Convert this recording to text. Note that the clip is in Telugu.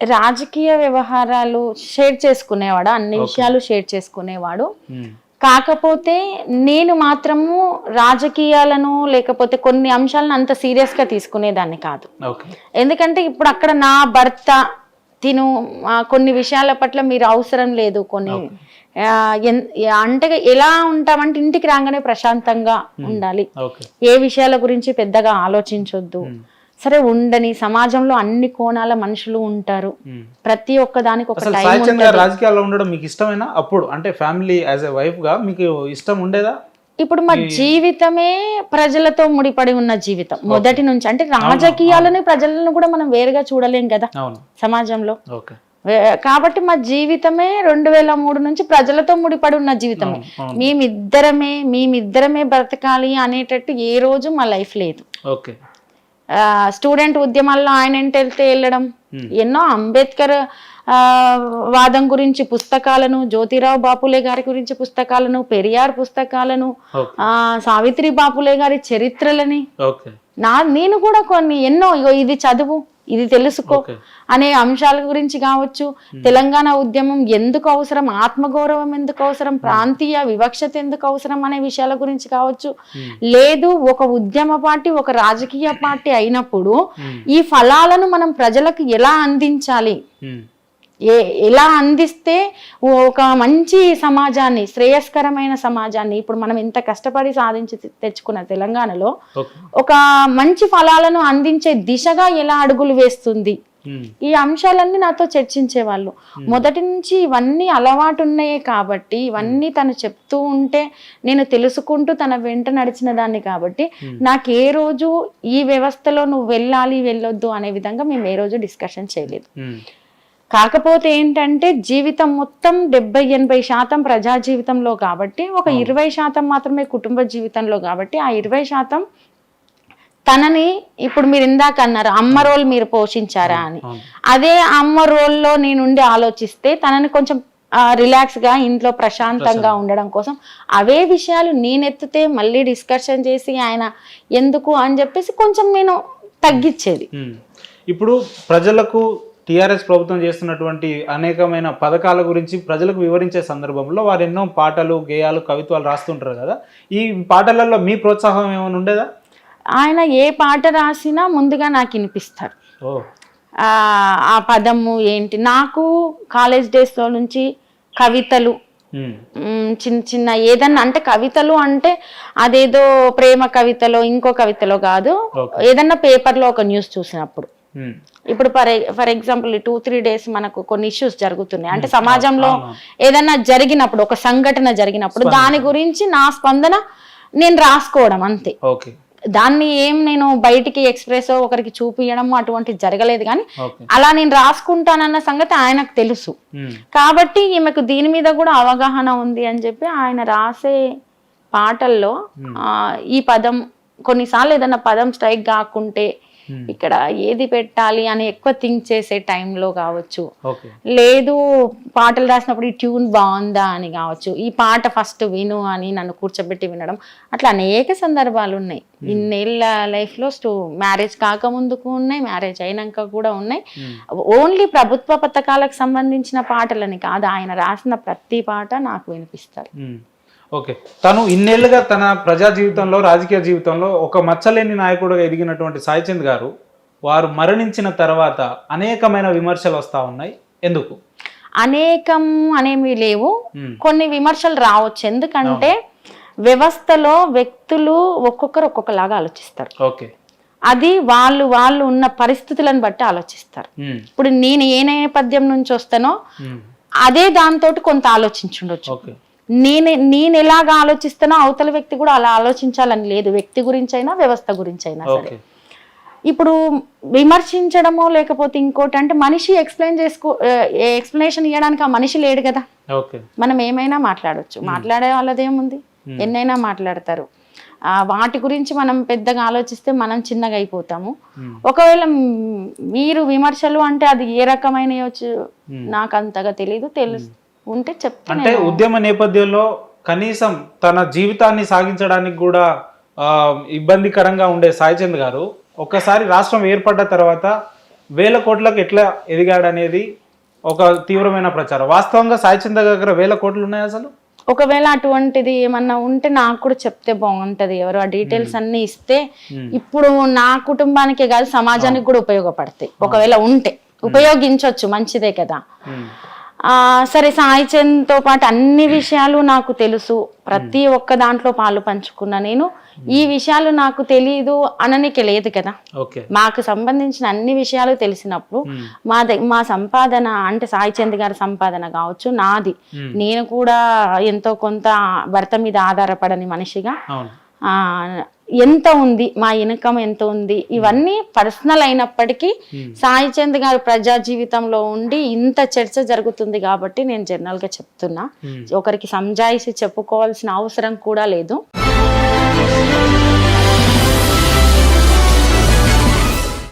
రాజకీయ వ్యవహారాలు షేర్ చేసుకునేవాడు అన్ని విషయాలు షేర్ చేసుకునేవాడు. కాకపోతే నేను మాత్రము రాజకీయాలను లేకపోతే కొన్ని అంశాలను అంత సీరియస్గా తీసుకునేదాన్ని కాదు. ఎందుకంటే ఇప్పుడు అక్కడ నా భర్త తిను కొన్ని విషయాల పట్ల మీరు అవసరం లేదు కొన్ని. అంటే ఎలా ఉంటామంటే ఇంటికి రాగానే ప్రశాంతంగా ఉండాలి. ఓకే. ఏ విషయాల గురించి పెద్దగా ఆలోచించొద్దు. సరే ఉండని సమాజంలో అన్ని కోణాల మనుషులు ఉంటారు. ప్రతి ఒక్క దానికి ఒక టైం రాజకీయాల్లో ఉండడం మీకు ఇష్టమేనా? అప్పుడు అంటే ఫ్యామిలీ యాజ్ ఎ వైఫ్గా మీకు ఇష్టం ఉండేదా? ఇప్పుడు మా జీవితమే ప్రజలతో ముడిపడి ఉన్న జీవితం. మొదటి నుంచి అంటే రాజకీయాలని ప్రజలను కూడా మనం వేరుగా చూడలేం కదా సమాజంలో. కాబట్టి మా జీవితమే రెండు వేల మూడు నుంచి ప్రజలతో ముడిపడి ఉన్న జీవితమే. మేమిద్దరమే మేమిద్దరమే బ్రతకాలి అనేటట్టు ఏ రోజు మా లైఫ్ లేదు. ఓకే. స్టూడెంట్ ఉద్యమాల్లో ఆయన ఏంటి వెళ్తే వెళ్ళడం ఎన్నో అంబేద్కర్ ఆ, వాదం గురించి పుస్తకాలను జ్యోతిరావు బాపులే గారి గురించి పుస్తకాలను పెరియార్ పుస్తకాలను ఆ, సావిత్రి బాపులే గారి చరిత్రలని. నా నేను కూడా కొన్ని ఎన్నో ఇది చదువు. ఇది తెలుసుకో అనే అంశాల గురించి కావచ్చు. తెలంగాణ ఉద్యమం ఎందుకు అవసరం? ఆత్మగౌరవం ఎందుకు అవసరం? ప్రాంతీయ వివక్షత ఎందుకు అవసరం అనే విషయాల గురించి కావచ్చు. లేదు ఒక ఉద్యమ పార్టీ ఒక రాజకీయ పార్టీ అయినప్పుడు ఈ ఫలాలను మనం ప్రజలకు ఎలా అందించాలి. ఏ ఎలా అందిస్తే ఒక మంచి సమాజాన్ని శ్రేయస్కరమైన సమాజాన్ని ఇప్పుడు మనం ఇంత కష్టపడి సాధించి తెచ్చుకున్న తెలంగాణలో ఒక మంచి ఫలాలను అందించే దిశగా ఎలా అడుగులు వేస్తుంది. ఈ అంశాలన్నీ నాతో చర్చించేవాళ్ళు మొదటి నుంచి ఇవన్నీ అలవాటు ఉన్నాయే కాబట్టి ఇవన్నీ తను చెప్తూ ఉంటే నేను తెలుసుకుంటూ తన వెంట నడిచిన దాన్ని కాబట్టి నాకు ఏ రోజు ఈ వ్యవస్థలో నువ్వు వెళ్ళాలి వెళ్ళొద్దు అనే విధంగా మేము ఏ రోజు డిస్కషన్ చేయలేదు. కాకపోతే ఏంటంటే జీవితం మొత్తం డెబ్బై ఎనభై శాతం ప్రజా జీవితంలో కాబట్టి ఒక ఇరవై శాతం మాత్రమే కుటుంబ జీవితంలో కాబట్టి ఆ ఇరవై శాతం తనని ఇప్పుడు మీరు ఇందాక అన్నారు అమ్మ రోల్ మీరు పోషించారా అని. అదే అమ్మ రోల్లో నేనుండి ఆలోచిస్తే తనని కొంచెం రిలాక్స్గా ఇంట్లో ప్రశాంతంగా ఉండడం కోసం అవే విషయాలు నేనెత్తితే మళ్ళీ డిస్కషన్ చేసి ఆయన ఎందుకు అని చెప్పేసి కొంచెం నేను తగ్గించేది. ఇప్పుడు ప్రజలకు టిఆర్ఎస్ ప్రభుత్వం చేస్తున్నటువంటి అనేకమైన పథకాల గురించి ప్రజలకు వివరించే సందర్భంలో వారు ఎన్నో పాటలు గేయాలు కవిత్వాలు రాస్తుంటారు కదా. ఈ పాటలలో మీ ప్రోత్సాహం ఏమైనా ఉండేదా? ఆయన ఏ పాట రాసినా ముందుగా నాకు వినిపిస్తారు. ఆ పదము ఏంటి? నాకు కాలేజ్ డేస్లో నుంచి కవితలు. చిన్న చిన్న ఏదన్నా అంటే కవితలు అంటే అదేదో ప్రేమ కవితలో ఇంకో కవితలో కాదు. ఏదన్నా పేపర్లో ఒక న్యూస్ చూసినప్పుడు. ఇప్పుడు for for example two three days మనకు కొన్ని ఇష్యూస్ జరుగుతున్నాయి అంటే సమాజంలో అవును. ఏదన్నా జరిగినప్పుడు ఒక సంఘటన జరిగినప్పుడు దాని గురించి నా స్పందన నేను రాసుకోవడం అంతే దాన్ని ఏం నేను బయటికి ఎక్స్ప్రెస్ ఒకరికి చూపించడము అటువంటిది జరగలేదు కానీ అలా నేను రాసుకుంటానన్న సంగతి ఆయనకు తెలుసు ఉమ్. కాబట్టి ఈమెకు దీని మీద కూడా అవగాహన ఉంది అని చెప్పి ఆయన రాసే పాటల్లో ఆ, ఈ పదం కొన్నిసార్లు ఏదైనా పదం స్ట్రైక్ కాకుంటే Hmm. ఇక్కడ ఏది పెట్టాలి అని ఎక్కువ థింక్ చేసే టైంలో కావచ్చు. లేదు పాటలు రాసినప్పుడు ఈ ట్యూన్ బాగుందా అని కావచ్చు. ఈ పాట ఫస్ట్ విను అని నన్ను కూర్చోబెట్టి వినడం. అట్లా అనేక సందర్భాలు ఉన్నాయి. ఇన్నేళ్ళ లైఫ్లో స్టూ మ్యారేజ్ కాకముందుకు ఉన్నాయి మ్యారేజ్ అయినాక కూడా ఉన్నాయి. ఓన్లీ ప్రభుత్వ పథకాలకు సంబంధించిన పాటలని కాదు ఆయన రాసిన ప్రతి పాట నాకు వినిపిస్తారు. ఓకే. తను ఇన్నేళ్ళుగా తన ప్రజా జీవితంలో రాజకీయ జీవితంలో ఒక మచ్చలేని నాయకుడుగా ఎదిగినటువంటి సాయిచంద్ గారు వారు మరణించిన తర్వాత అనేకమైన విమర్శలు వస్తా ఉన్నాయి. ఎందుకు? అనేకం అనేవి లేవు. కొన్ని విమర్శలు రావచ్చు. ఎందుకంటే వ్యవస్థలో వ్యక్తులు ఒక్కొక్కరు ఒక్కొక్కలాగా ఆలోచిస్తారు. ఓకే. అది వాళ్ళు వాళ్ళు ఉన్న పరిస్థితులను బట్టి ఆలోచిస్తారు. ఇప్పుడు నేను ఏ నేపథ్యం నుంచి వస్తానో. అదే దాంతో కొంత ఆలోచించుండొచ్చు. నేను నేను ఎలాగ ఆలోచిస్తానో అవతల వ్యక్తి కూడా అలా ఆలోచించాలని లేదు. వ్యక్తి గురించి అయినా వ్యవస్థ గురించి అయినా సరే ఇప్పుడు విమర్శించడమో లేకపోతే ఇంకోటి అంటే మనిషి ఎక్స్ప్లెయిన్ చేసుకో ఎక్స్ప్లెనేషన్ ఇవ్వడానికి ఆ మనిషి లేడు కదా. మనం ఏమైనా మాట్లాడొచ్చు. మాట్లాడే వాళ్ళదేముంది ఎన్నైనా మాట్లాడతారు. ఆ, వాటి గురించి మనం పెద్దగా ఆలోచిస్తే మనం చిన్నగా అయిపోతాము. ఒకవేళ మీరు విమర్శలు అంటే అది ఏ రకమైన నాకు అంతగా తెలియదు తెలుసు. ఉంటే చెప్తాను అంటే ఉద్యమ నేపథ్యంలో కనీసం తన జీవితాన్ని సాగించడానికి కూడా ఇబ్బందికరంగా ఉండే సాయిచంద్ గారు ఒక్కసారి రాష్ట్రం ఏర్పడ్డ తర్వాత వేల కోట్లకు ఎట్లా ఎదిగాడు అనేది ఒక తీవ్రమైన ప్రచారం. వాస్తవంగా సాయి చంద్ర దగ్గర వేల కోట్లు ఉన్నాయి అసలు? ఒకవేళ అటువంటిది ఏమన్నా ఉంటే నాకు కూడా చెప్తే బాగుంటది. ఎవరు ఆ డీటెయిల్స్ అన్ని ఇస్తే ఇప్పుడు నా కుటుంబానికే కాదు సమాజానికి కూడా ఉపయోగపడతాయి. ఒకవేళ ఉంటే ఉపయోగించవచ్చు మంచిదే కదా. సరే సాయి చంద్తో పాటు అన్ని విషయాలు నాకు తెలుసు. ప్రతి ఒక్క దాంట్లో పాలు పంచుకున్నా నేను. ఈ విషయాలు నాకు తెలియదు అననికి లేదు కదా. మాకు సంబంధించిన అన్ని విషయాలు తెలిసినప్పుడు. మా మా సంపాదన అంటే సాయి చంద్ గారి సంపాదన కావచ్చు నాది. నేను కూడా ఎంతో కొంత భర్త మీద ఆధారపడని మనిషిగా ఎంత ఉంది మా ఇన్కమ్ ఎంత ఉంది ఇవన్నీ పర్సనల్ అయినప్పటికీ. సాయి చంద్ గారు ప్రజా జీవితంలో ఉండి ఇంత చర్చ జరుగుతుంది కాబట్టి నేను జనరల్గా చెప్తున్నా. ఒకరికి సంజాయిసి చెప్పుకోవాల్సిన అవసరం కూడా లేదు